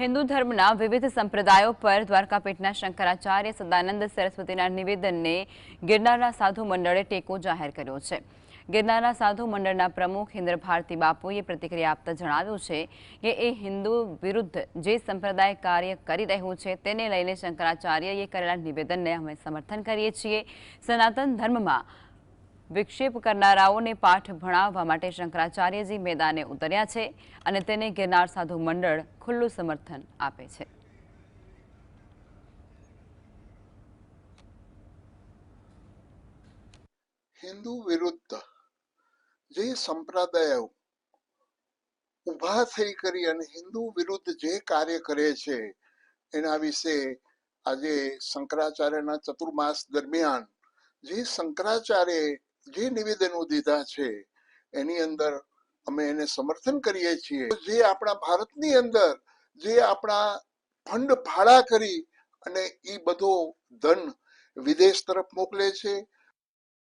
હિન્દુ ધર્મના વિવિધ સંપ્રદાયો પર દ્વારકાપીઠના શંકરાચાર્ય સદાનંદ સરસ્વતીના નિવેદનને ગિરનારના સાધુ મંડળે ટેકો જાહેર કર્યો છે. ગિરનારના સાધુ મંડળના પ્રમુખ ઇન્દ્ર ભારતી બાપુએ પ્રતિક્રિયા આપતા જણાવ્યું છે કે એ હિન્દુ વિરુદ્ધ જે સંપ્રદાય કાર્ય કરી રહ્યું છે તેને લઈને શંકરાચાર્યએ કરેલા નિવેદનને અમે સમર્થન કરીએ છીએ. સનાતન ધર્મમાં વિક્ષેપ કરનારાઓને પાઠ ભણાવવા માટે શંકરાચાર્યજી મેદાને ઉતર્યા છે અને તેને ગિરનાર સાધુ મંડળ ખુલ્લું સમર્થન આપે છે. હિન્દુ વિરુદ્ધ જે સંપ્રદાયો ઊભા થઈ કરી અને હિન્દુ વિરુદ્ધ જે કાર્ય કરે છે, એના વિશે આજે શંકરાચાર્યના ચતુર્માસ દરમિયાન જે શંકરાચાર્ય જે નિવેદનો દીધા છે, એની અંદર અમે એને સમર્થન કરીએ છીએ. જે આપણા ભારતની અંદર જે આપણા ફંડ ફાળા કરી અને એ બધો ધન વિદેશ તરફ મોકલે છે